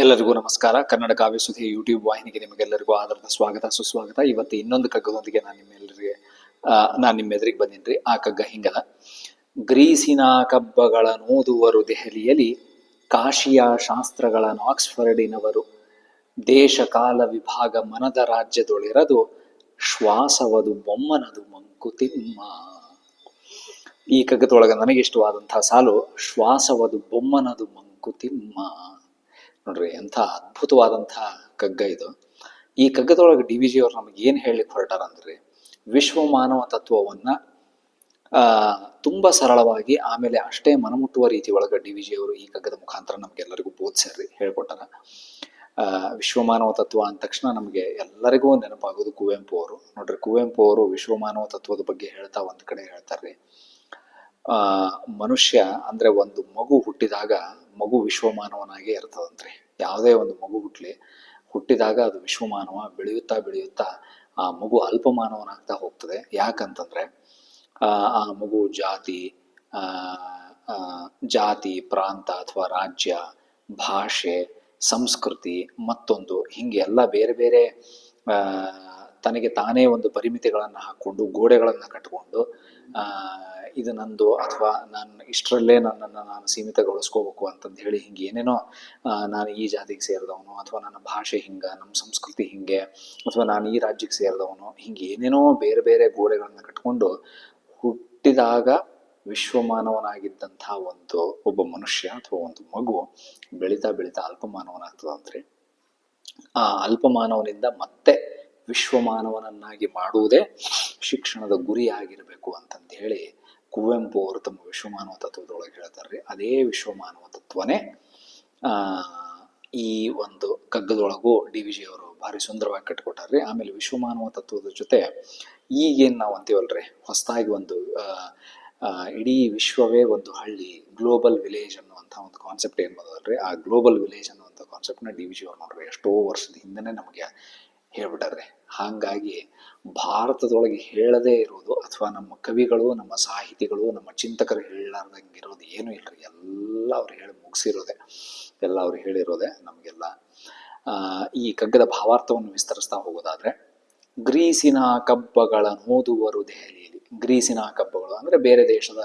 ಎಲ್ಲರಿಗೂ ನಮಸ್ಕಾರ. ಕನ್ನಡ ಕಾವ್ಯಸುಧಿ ಯೂಟ್ಯೂಬ್ ವಾಹಿನಿಗೆ ನಿಮಗೆಲ್ಲರಿಗೂ ಆಧಾರದ ಸ್ವಾಗತ, ಸುಸ್ವಾಗತ. ಇವತ್ತು ಇನ್ನೊಂದು ಕಗ್ಗದೊಂದಿಗೆ ನಾನು ನಿಮ್ಮೆಲ್ಲರಿಗೆ ನಾನು ನಿಮ್ಮ ಎದುರಿಗೆ ಬಂದಿನ್ರಿ. ಆ ಕಗ್ಗ ಹಿಂಗದ. ಗ್ರೀಸಿನ ಕಬ್ಬಗಳ ನೋದುವರು ದೆಹಲಿಯಲ್ಲಿ ಕಾಶಿಯ ಶಾಸ್ತ್ರಗಳನ್ನು ಆಕ್ಸ್ಫರ್ಡಿನವರು ದೇಶ ಕಾಲ ವಿಭಾಗ ಮನದ ರಾಜ್ಯದೊಳಿರದು, ಶ್ವಾಸವದು ಬೊಮ್ಮನದು ಮಂಕುತಿಮ್ಮ. ಈ ಕಗ್ಗದೊಳಗೆ ನನಗೆ ಇಷ್ಟವಾದಂತಹ ಸಾಲು, ಶ್ವಾಸವದು ಬೊಮ್ಮನದು ಮಂಕುತಿಮ್ಮ. ನೋಡ್ರಿ, ಎಂಥ ಅದ್ಭುತವಾದಂತಹ ಕಗ್ಗ ಇದು. ಈ ಕಗ್ಗದೊಳಗೆ ಡಿ ವಿ ಜಿ ಅವ್ರು ನಮಗೆ ಏನು ಹೇಳಲಿಕ್ಕೆ ಹೊರಟಾರಂದ್ರೆ ವಿಶ್ವ ಮಾನವ ತತ್ವವನ್ನ ತುಂಬಾ ಸರಳವಾಗಿ ಆಮೇಲೆ ಅಷ್ಟೇ ಮನಮುಟ್ಟುವ ರೀತಿ ಒಳಗೆ ಡಿ ವಿ ಜಿ ಅವರು ಈ ಕಗ್ಗದ ಮುಖಾಂತರ ನಮಗೆಲ್ಲರಿಗೂ ಬೋಧಿಸ್ರಿ ಹೇಳ್ಕೊಟ್ಟಾರ. ವಿಶ್ವಮಾನವ ತತ್ವ ಅಂದ ತಕ್ಷಣ ನಮಗೆ ಎಲ್ಲರಿಗೂ ನೆನಪಾಗೋದು ಕುವೆಂಪು ಅವರು. ನೋಡ್ರಿ, ಕುವೆಂಪು ಅವರು ವಿಶ್ವಮಾನವ ತತ್ವದ ಬಗ್ಗೆ ಹೇಳ್ತಾ ಒಂದ್ ಕಡೆ ಹೇಳ್ತಾರ್ರಿ. ಮನುಷ್ಯ ಅಂದ್ರೆ ಒಂದು ಮಗು ಹುಟ್ಟಿದಾಗ ಮಗು ವಿಶ್ವಮಾನವನಾಗೇ ಇರ್ತದಂತ್ರಿ. ಯಾವುದೇ ಒಂದು ಮಗು ಹುಟ್ಟಲಿ ಹುಟ್ಟಿದಾಗ ಅದು ವಿಶ್ವಮಾನವ, ಬೆಳೆಯುತ್ತಾ ಬೆಳೆಯುತ್ತಾ ಆ ಮಗು ಅಲ್ಪಮಾನವನಾಗ್ತಾ ಹೋಗ್ತದೆ. ಯಾಕಂತಂದ್ರೆ, ಆ ಮಗು ಜಾತಿ ಜಾತಿ, ಪ್ರಾಂತ ಅಥವಾ ರಾಜ್ಯ, ಭಾಷೆ, ಸಂಸ್ಕೃತಿ ಮತ್ತೊಂದು, ಹಿಂಗೆ ಎಲ್ಲ ಬೇರೆ ಬೇರೆ ತನಗೆ ತಾನೇ ಒಂದು ಪರಿಮಿತಿಗಳನ್ನು ಹಾಕ್ಕೊಂಡು ಗೋಡೆಗಳನ್ನು ಕಟ್ಟಿಕೊಂಡು ಆ, ಇದು ನಂದು ಅಥವಾ ನಾನು ಇಷ್ಟರಲ್ಲೇ ನನ್ನನ್ನು ನಾನು ಸೀಮಿತಗೊಳಿಸ್ಕೋಬೇಕು ಅಂತಂದು ಹೇಳಿ ಹಿಂಗೆ ಏನೇನೋ ನಾನು ಈ ಜಾತಿಗೆ ಸೇರಿದವನು ಅಥವಾ ನನ್ನ ಭಾಷೆ ಹಿಂಗೆ ನಮ್ಮ ಸಂಸ್ಕೃತಿ ಹಿಂಗೆ ಅಥವಾ ನಾನು ಈ ರಾಜ್ಯಕ್ಕೆ ಸೇರಿದವನು ಹಿಂಗೆ ಏನೇನೋ ಬೇರೆ ಬೇರೆ ಗೋಡೆಗಳನ್ನು ಕಟ್ಕೊಂಡು ಹುಟ್ಟಿದಾಗ ವಿಶ್ವಮಾನವನಾಗಿದ್ದಂಥ ಒಂದು ಒಬ್ಬ ಮನುಷ್ಯ ಅಥವಾ ಒಂದು ಮಗು ಬೆಳೀತಾ ಬೆಳೀತಾ ಅಲ್ಪಮಾನವನಾಗ್ತದಂತ್ರಿ. ಆ ಅಲ್ಪಮಾನವನಿಂದ ಮತ್ತೆ ವಿಶ್ವಮಾನವನನ್ನಾಗಿ ಮಾಡುವುದೇ ಶಿಕ್ಷಣದ ಗುರಿಯಾಗಿರಬೇಕು ಅಂತಂದು ಹೇಳಿ ಕುವೆಂಪು ಅವರು ತಮ್ಮ ವಿಶ್ವಮಾನವ ತತ್ವದೊಳಗೆ ಹೇಳ್ತಾರೆ ಅದೇ ವಿಶ್ವಮಾನವ ತತ್ವನೇ ಈ ಒಂದು ಕಗ್ಗದೊಳಗೂ ಡಿ ವಿ ಜಿ ಅವರು ಭಾರಿ ಸುಂದರವಾಗಿ ಕಟ್ಟಿಕೊಟ್ಟಾರ್ರಿ ಆಮೇಲೆ ವಿಶ್ವಮಾನವ ತತ್ವದ ಜೊತೆ ಈಗೇನು ನಾವು ಅಂತೀವಲ್ರಿ? ಹೊಸದಾಗಿ ಒಂದು ಇಡೀ ವಿಶ್ವವೇ ಒಂದು ಹಳ್ಳಿ, ಗ್ಲೋಬಲ್ ವಿಲೇಜ್ ಅನ್ನುವಂಥ ಒಂದು ಕಾನ್ಸೆಪ್ಟ್ ಏನು ಬಂದದಲ್ರಿ? ಆ ಗ್ಲೋಬಲ್ ವಿಲೇಜ್ ಅನ್ನುವಂಥ ಕಾನ್ಸೆಪ್ಟ್ನ ಡಿ ವಿ ಜಿ ಅವ್ರು ನೋಡ್ರಿ ಎಷ್ಟೋ ವರ್ಷದ ಹಿಂದೆನೇ ನಮಗೆ ಹೇಳ್ಬಿಟ್ಟಾರೆ ಹಾಗಾಗಿ ಭಾರತದೊಳಗೆ ಹೇಳದೇ ಇರೋದು ಅಥವಾ ನಮ್ಮ ಕವಿಗಳು, ನಮ್ಮ ಸಾಹಿತಿಗಳು, ನಮ್ಮ ಚಿಂತಕರು ಹೇಳಲಾರ್ದಂಗೆ ಇರೋದು ಏನೂ ಇಲ್ಲರಿ ಎಲ್ಲ ಅವ್ರು ಹೇಳಿ ಮುಗಿಸಿರೋದೆ. ಎಲ್ಲ ಅವ್ರು ಹೇಳಿರೋದೆ ನಮಗೆಲ್ಲ. ಈ ಕಗ್ಗದ ಭಾವಾರ್ಥವನ್ನು ವಿಸ್ತರಿಸ್ತಾ ಹೋಗೋದಾದ್ರೆ, ಗ್ರೀಸಿನ ಕಬ್ಬಗಳ ಓದುವರು ದೆಹಲಿಯಲ್ಲಿ, ಗ್ರೀಸಿನ ಕಬ್ಬಗಳು ಅಂದ್ರೆ ಬೇರೆ ದೇಶದ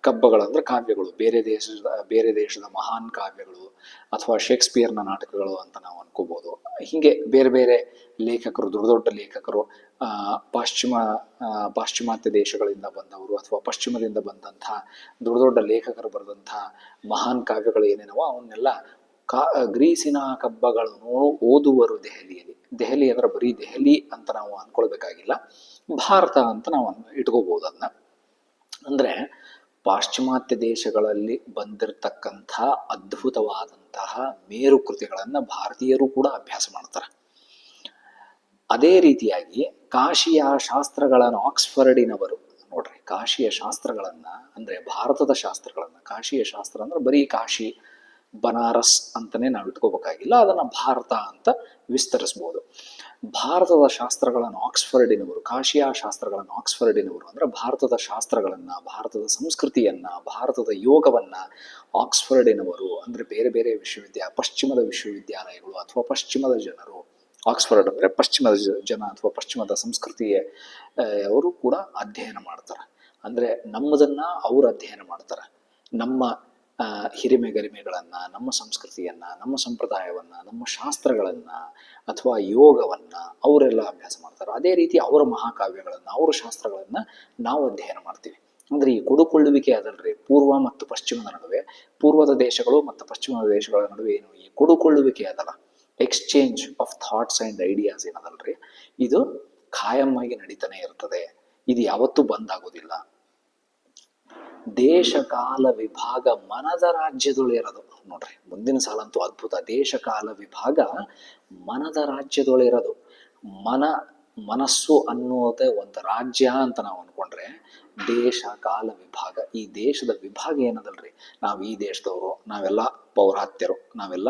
ಕಬ್ಬಗಳು ಅಂದ್ರೆ ಕಾವ್ಯಗಳು. ಬೇರೆ ದೇಶದ ಬೇರೆ ದೇಶದ ಮಹಾನ್ ಕಾವ್ಯಗಳು ಅಥವಾ ಶೇಕ್ಸ್ಪಿಯರ್ನ ನಾಟಕಗಳು ಅಂತ ನಾವು ಅನ್ಕೋಬಹುದು ಹೀಗೆ ಬೇರೆ ಬೇರೆ ಲೇಖಕರು, ದೊಡ್ಡ ದೊಡ್ಡ ಲೇಖಕರು, ಆ, ಪಾಶ್ಚಿಮ ಪಾಶ್ಚಿಮಾತ್ಯ ದೇಶಗಳಿಂದ ಬಂದವರು ಅಥವಾ ಪಶ್ಚಿಮದಿಂದ ಬಂದಂತಹ ದೊಡ್ಡ ದೊಡ್ಡ ಲೇಖಕರು ಬರೆದಂತಹ ಮಹಾನ್ ಕಾವ್ಯಗಳು ಏನೇನವ ಅವನ್ನೆಲ್ಲ ಕಾ, ಗ್ರೀಸಿನ ಕಬ್ಬಗಳನ್ನು ಓದುವರು ದೆಹಲಿಯಲ್ಲಿ. ದೆಹಲಿ ಅಂದ್ರೆ ಬರೀ ದೆಹಲಿ ಅಂತ ನಾವು ಅನ್ಕೊಳ್ಬೇಕಾಗಿಲ್ಲ. ಭಾರತ ಅಂತ ನಾವು ಇಟ್ಕೋಬಹುದು ಅದನ್ನ ಅಂದ್ರೆ ಪಾಶ್ಚಿಮಾತ್ಯ ದೇಶಗಳಲ್ಲಿ ಬಂದಿರತಕ್ಕಂಥ ಅದ್ಭುತವಾದಂತಹ ಮೇರು ಕೃತಿಗಳನ್ನ ಭಾರತೀಯರು ಕೂಡ ಅಭ್ಯಾಸ ಮಾಡ್ತಾರೆ. ಅದೇ ರೀತಿಯಾಗಿ ಕಾಶಿಯ ಶಾಸ್ತ್ರಗಳನ್ನು ಆಕ್ಸ್ಫರ್ಡಿನವರು ನೋಡ್ರಿ, ಕಾಶಿಯ ಶಾಸ್ತ್ರಗಳನ್ನು ಅಂದ್ರೆ ಭಾರತದ ಶಾಸ್ತ್ರಗಳನ್ನು, ಕಾಶಿಯ ಶಾಸ್ತ್ರ ಅಂದ್ರೆ ಬರೀ ಕಾಶಿ, ಬನಾರಸ್ ಅಂತಲೇ ನಾವು ಇಟ್ಕೋಬೇಕಾಗಿಲ್ಲ, ಅದನ್ನ ಭಾರತ ಅಂತ ವಿಸ್ತರಿಸ್ಬೋದು. ಭಾರತದ ಶಾಸ್ತ್ರಗಳನ್ನು ಆಕ್ಸ್ಫರ್ಡಿನವರು, ಕಾಶಿಯಾ ಶಾಸ್ತ್ರಗಳನ್ನು ಆಕ್ಸ್ಫರ್ಡಿನವರು, ಅಂದರೆ ಭಾರತದ ಶಾಸ್ತ್ರಗಳನ್ನು, ಭಾರತದ ಸಂಸ್ಕೃತಿಯನ್ನು, ಭಾರತದ ಯೋಗವನ್ನು ಆಕ್ಸ್ಫರ್ಡಿನವರು, ಅಂದರೆ ಬೇರೆ ಬೇರೆ ವಿಶ್ವವಿದ್ಯಾ, ಪಶ್ಚಿಮದ ವಿಶ್ವವಿದ್ಯಾಲಯಗಳು ಅಥವಾ ಪಶ್ಚಿಮದ ಜನರು, ಆಕ್ಸ್ಫರ್ಡ್ ಅಂದರೆ ಪಶ್ಚಿಮದ ಜನ ಅಥವಾ ಪಶ್ಚಿಮದ ಸಂಸ್ಕೃತಿಯ ಅವರು ಕೂಡ ಅಧ್ಯಯನ ಮಾಡ್ತಾರೆ. ಅಂದರೆ ನಮ್ಮದನ್ನು ಅವರು ಅಧ್ಯಯನ ಮಾಡ್ತಾರೆ. ನಮ್ಮ ಹಿರಿಮೆ ಗರಿಮೆಗಳನ್ನು ನಮ್ಮ ಸಂಸ್ಕೃತಿಯನ್ನು, ನಮ್ಮ ಸಂಪ್ರದಾಯವನ್ನು, ನಮ್ಮ ಶಾಸ್ತ್ರಗಳನ್ನು ಅಥವಾ ಯೋಗವನ್ನು ಅವರೆಲ್ಲ ಅಭ್ಯಾಸ ಮಾಡ್ತಾರೆ. ಅದೇ ರೀತಿ ಅವರ ಮಹಾಕಾವ್ಯಗಳನ್ನು, ಅವರ ಶಾಸ್ತ್ರಗಳನ್ನು ನಾವು ಅಧ್ಯಯನ ಮಾಡ್ತೀವಿ. ಅಂದರೆ ಈ ಕೊಡುಕೊಳ್ಳುವಿಕೆ ಅದಲ್ರಿ. ಪೂರ್ವ ಮತ್ತು ಪಶ್ಚಿಮದ ನಡುವೆ, ಪೂರ್ವದ ದೇಶಗಳು ಮತ್ತು ಪಶ್ಚಿಮದ ದೇಶಗಳ ನಡುವೆ ಏನು ಈ ಕೊಡುಕೊಳ್ಳುವಿಕೆ ಅದಲ್ಲ. Exchange of thoughts and ideas ಏನದಲ್ರಿ? ಇದು ಖಾಯಂ ಆಗಿ ನಡೀತಾನೆ ಇರ್ತದೆ. ಇದು ಯಾವತ್ತೂ ಬಂದ್ ಆಗೋದಿಲ್ಲ. ದೇಶ ಕಾಲ ವಿಭಾಗ ಮನದ ರಾಜ್ಯದೊಳಿರೋದು ನೋಡ್ರಿ, ಮುಂದಿನ ಸಾಲಂತೂ ಅದ್ಭುತ. ದೇಶ ಕಾಲ ವಿಭಾಗ ಮನದ ರಾಜ್ಯದೊಳಿರೋದು ಮನ, ಮನಸ್ಸು ಅನ್ನೋದೇ ಒಂದು ರಾಜ್ಯ ಅಂತ ನಾವು ಅನ್ಕೊಂಡ್ರೆ ದೇಶ ಕಾಲ ವಿಭಾಗ ಈ ದೇಶದ ವಿಭಾಗ ಏನದಲ್ರಿ? ನಾವು ಈ ದೇಶದವರು, ನಾವೆಲ್ಲ ಪೌರಾತ್ಯರು, ನಾವೆಲ್ಲ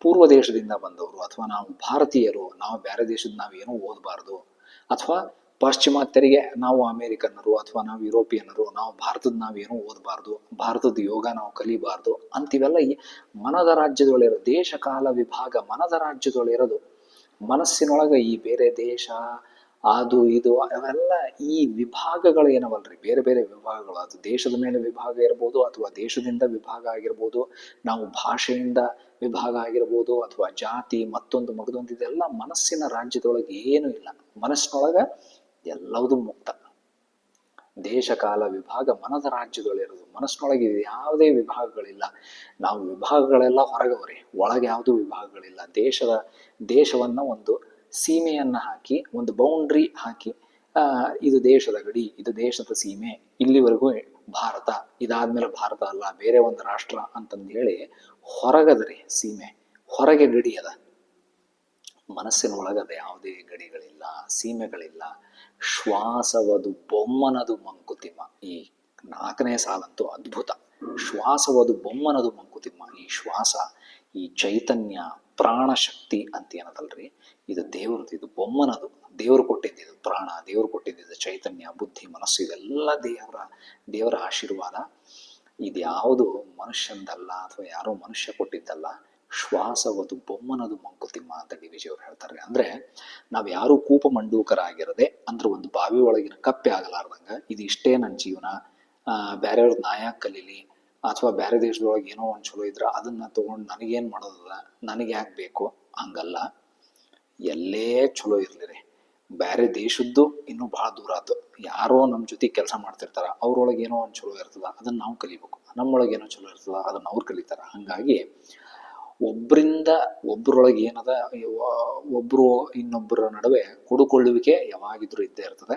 ಪೂರ್ವ ದೇಶದಿಂದ ಬಂದವರು, ಅಥವಾ ನಾವು ಭಾರತೀಯರು, ನಾವು ಬೇರೆ ದೇಶದ ನಾವು ಏನೂ ಓದಬಾರ್ದು, ಅಥವಾ ಪಾಶ್ಚಿಮಾತ್ಯರಿಗೆ ನಾವು ಅಮೇರಿಕನ್ನರು ಅಥವಾ ನಾವು ಯುರೋಪಿಯನ್ನರು, ನಾವು ಭಾರತದ ನಾವೇನು ಓದಬಾರ್ದು, ಭಾರತದ ಯೋಗ ನಾವು ಕಲಿಬಾರ್ದು ಅಂತಿವೆಲ್ಲ ಈ ಮನದ ರಾಜ್ಯದೊಳಿರೋ ದೇಶ ಕಾಲ ವಿಭಾಗ ಮನದ ರಾಜ್ಯದೊಳಿರೋದು ಮನಸ್ಸಿನೊಳಗೆ ಈ ಬೇರೆ ದೇಶ, ಅದು ಇದು ಅವೆಲ್ಲ ಈ ವಿಭಾಗಗಳು ಏನವಲ್ರಿ? ಬೇರೆ ಬೇರೆ ವಿಭಾಗಗಳು. ಅದು ದೇಶದ ಮೇಲೆ ವಿಭಾಗ ಇರ್ಬೋದು ಅಥವಾ ದೇಶದಿಂದ ವಿಭಾಗ ಆಗಿರ್ಬೋದು, ನಾವು ಭಾಷೆಯಿಂದ ವಿಭಾಗ ಆಗಿರ್ಬೋದು ಅಥವಾ ಜಾತಿ ಮತ್ತೊಂದು ಮಗದೊಂದು ಇದೆಲ್ಲ ಮನಸ್ಸಿನ ರಾಜ್ಯದೊಳಗೆ ಏನೂ ಇಲ್ಲ. ಮನಸ್ಸಿನೊಳಗೆ ಎಲ್ಲವೂ ಮುಕ್ತ. ದೇಶ ಕಾಲ ವಿಭಾಗ ಮನದ ರಾಜ್ಯಗಳಿರೋದು. ಮನಸ್ಸಿನೊಳಗೆ ಯಾವುದೇ ವಿಭಾಗಗಳಿಲ್ಲ. ನಾವು ವಿಭಾಗಗಳೆಲ್ಲ ಹೊರಗವರಿ. ಒಳಗೆ ಯಾವುದೂ ವಿಭಾಗಗಳಿಲ್ಲ. ದೇಶದ, ದೇಶವನ್ನ ಒಂದು ಸೀಮೆಯನ್ನ ಹಾಕಿ, ಒಂದು ಬೌಂಡ್ರಿ ಹಾಕಿ ಇದು ದೇಶದ ಗಡಿ, ಇದು ದೇಶದ ಸೀಮೆ. ಇಲ್ಲಿವರೆಗೂ ಭಾರತ, ಇದಾದ್ಮೇಲೆ ಭಾರತ ಅಲ್ಲ, ಬೇರೆ ಒಂದು ರಾಷ್ಟ್ರ ಅಂತಂದು ಹೇಳಿ ಹೊರಗದ್ರಿ ಸೀಮೆ. ಹೊರಗೆ ಗಡಿ ಅದ. ಮನಸ್ಸಿನ ಒಳಗದೆ ಯಾವುದೇ ಗಡಿಗಳಿಲ್ಲ, ಸೀಮೆಗಳಿಲ್ಲ. ಶ್ವಾಸವದು ಬೊಮ್ಮನದು ಮಂಕುತಿಮ್ಮ. ಈ ನಾಲ್ಕನೇ ಸಾಲಂತೂ ಅದ್ಭುತ. ಶ್ವಾಸವದು ಬೊಮ್ಮನದು ಮಂಕುತಿಮ್ಮ. ಈ ಶ್ವಾಸ, ಈ ಚೈತನ್ಯ ಪ್ರಾಣಶಕ್ತಿ ಅಂತ ಏನದಲ್ರಿ? ಇದು ದೇವ್ರದ್ದು, ಇದು ಬೊಮ್ಮನದು. ದೇವರು ಕೊಟ್ಟಿದ್ದು ಇದು ಪ್ರಾಣ, ದೇವರು ಕೊಟ್ಟಿದ್ದು ಚೈತನ್ಯ, ಬುದ್ಧಿ, ಮನಸ್ಸು, ಇದೆಲ್ಲ ದೇವರ ದೇವರ ಆಶೀರ್ವಾದ. ಇದ್ಯಾವುದು ಮನುಷ್ಯಂದಲ್ಲ ಅಥವಾ ಯಾರೋ ಮನುಷ್ಯ ಕೊಟ್ಟಿದ್ದಲ್ಲ ಶ್ವಾಸವದು ಬೊಮ್ಮನದು ಮಂಕುತಿಮ್ಮ ಅಂತ ಡಿ ವಿ ಅವ್ರು ಹೇಳ್ತಾರೆ. ಅಂದ್ರೆ ನಾವು ಯಾರು ಕೂಪ ಮಂಡೂಕರಾಗಿರದೆ ಅಂದ್ರೆ ಒಂದು ಬಾವಿ ಒಳಗಿನ ಕಪ್ಪೆ ಆಗಲಾರ್ದಂಗೆ ಇದು ಇಷ್ಟೇ ನನ್ನ ಜೀವನ. ಆ ಬೇರೆಯವ್ರ ನಾಯ ಕಲೀಲಿ ಅಥವಾ ಬೇರೆ ದೇಶದೊಳಗೆ ಏನೋ ಒಂದು ಚಲೋ ಇದ್ರೆ ಅದನ್ನ ತೊಗೊಂಡು ನನಗೇನು ಮಾಡೋದದ? ನನಗೆ ಯಾಕೆ ಬೇಕು? ಹಂಗಲ್ಲ. ಎಲ್ಲೇ ಚಲೋ ಇರ್ಲಿರಿ ಬೇರೆ ದೇಶದ್ದು ಇನ್ನೂ ಭಾಳ ದೂರ ಆತು. ಯಾರೋ ನಮ್ಮ ಜೊತೆ ಕೆಲಸ ಮಾಡ್ತಿರ್ತಾರ, ಅವ್ರೊಳಗೆ ಏನೋ ಒಂದು ಚಲೋ ಇರ್ತದ, ಅದನ್ನ ನಾವು ಕಲಿಬೇಕು. ನಮ್ಮೊಳಗೆ ಏನೋ ಚಲೋ ಇರ್ತದ, ಅದನ್ನ ಅವ್ರು ಕಲಿತಾರ. ಹಂಗಾಗಿ ಒಬ್ಬರಿಂದ ಒಬ್ಬರೊಳಗೆ ಏನದ ಒಬ್ಬರು ಇನ್ನೊಬ್ಬರ ನಡುವೆ ಕೊಡುಕೊಳ್ಳುವಿಕೆ ಯಾವಾಗಿದ್ರೂ ಇದ್ದೇ ಇರ್ತದೆ.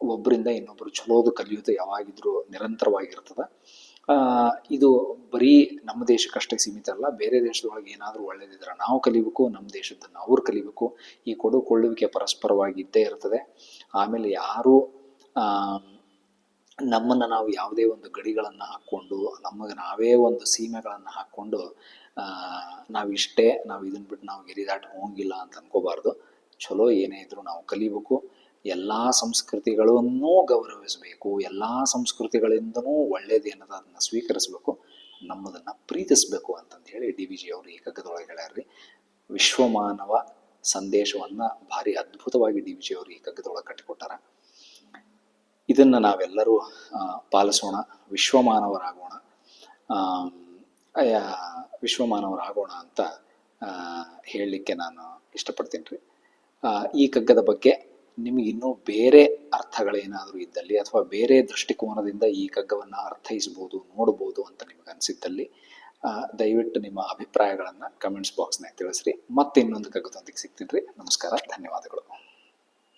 ಒಬ್ಬರಿಂದ ಇನ್ನೊಬ್ರು ಚಲೋದು ಕಲಿಯೋದು ಯಾವಾಗಿದ್ರೂ ನಿರಂತರವಾಗಿರ್ತದೆ. ಇದು ಬರೀ ನಮ್ಮ ದೇಶಕ್ಕಷ್ಟೇ ಸೀಮಿತ ಅಲ್ಲ, ಬೇರೆ ದೇಶದೊಳಗೆ ಏನಾದರೂ ಒಳ್ಳೇದಿದ್ರೆ ನಾವು ಕಲಿಬೇಕು, ನಮ್ಮ ದೇಶದನ್ನು ಅವ್ರು ಕಲಿಬೇಕು. ಈ ಕೊಡುಕೊಳ್ಳುವಿಕೆ ಪರಸ್ಪರವಾಗಿ ಇದ್ದೇ ಇರ್ತದೆ. ಆಮೇಲೆ ಯಾರು, ಆ ನಮ್ಮನ್ನು ನಾವು ಯಾವುದೇ ಒಂದು ಗಡಿಗಳನ್ನು ಹಾಕ್ಕೊಂಡು, ನಮಗೆ ನಾವೇ ಒಂದು ಸೀಮೆಗಳನ್ನು ಹಾಕ್ಕೊಂಡು ನಾವಿಷ್ಟೇ ನಾವು ಇದನ್ನ ಬಿಟ್ಟು ನಾವು ಗಿರಿದಾಟ ಹೋಗಿಲ್ಲ ಅಂತ ಅನ್ಕೋಬಾರ್ದು. ಚಲೋ ಏನೇ ಇದ್ರೂ ನಾವು ಕಲಿಬೇಕು. ಎಲ್ಲ ಸಂಸ್ಕೃತಿಗಳನ್ನೂ ಗೌರವಿಸಬೇಕು. ಎಲ್ಲ ಸಂಸ್ಕೃತಿಗಳಿಂದನೂ ಒಳ್ಳೇದೇನದ ಅದನ್ನ ಸ್ವೀಕರಿಸಬೇಕು. ನಮ್ಮದನ್ನು ಪ್ರೀತಿಸಬೇಕು ಅಂತಂದು ಹೇಳಿ ಡಿ ವಿ ಜಿ ಅವರು ಈ ಕಗ್ಗದೊಳಗೆ ಹೇಳ್ಯಾರ್ರಿ. ವಿಶ್ವಮಾನವ ಸಂದೇಶವನ್ನ ಭಾರಿ ಅದ್ಭುತವಾಗಿ ಡಿ ವಿ ಜಿ ಅವರು ಈ ಕಗ್ಗದೊಳಗೆ ಕಟ್ಟಿಕೊಟ್ಟಾರ. ಇದನ್ನು ನಾವೆಲ್ಲರೂ ಪಾಲಿಸೋಣ, ವಿಶ್ವಮಾನವರಾಗೋಣ ವಿಶ್ವಮಾನವರಾಗೋಣ ಅಂತ ಹೇಳಲಿಕ್ಕೆ ನಾನು ಇಷ್ಟಪಡ್ತೀನಿ ರೀ ಈ ಕಗ್ಗದ ಬಗ್ಗೆ ನಿಮಗಿನ್ನೂ ಬೇರೆ ಅರ್ಥಗಳೇನಾದರೂ ಇದ್ದಲ್ಲಿ ಅಥವಾ ಬೇರೆ ದೃಷ್ಟಿಕೋನದಿಂದ ಈ ಕಗ್ಗವನ್ನು ಅರ್ಥೈಸ್ಬೋದು, ನೋಡ್ಬೋದು ಅಂತ ನಿಮಗೆ ಅನಿಸಿದ್ದಲ್ಲಿ ದಯವಿಟ್ಟು ನಿಮ್ಮ ಅಭಿಪ್ರಾಯಗಳನ್ನು ಕಮೆಂಟ್ಸ್ ಬಾಕ್ಸ್ನಾಗ ತಿಳಿಸ್ರಿ. ಮತ್ತೆ ಇನ್ನೊಂದು ಕಗ್ಗದೊಂದಿಗೆ ಸಿಗ್ತೀನಿ ರೀ ನಮಸ್ಕಾರ, ಧನ್ಯವಾದಗಳು.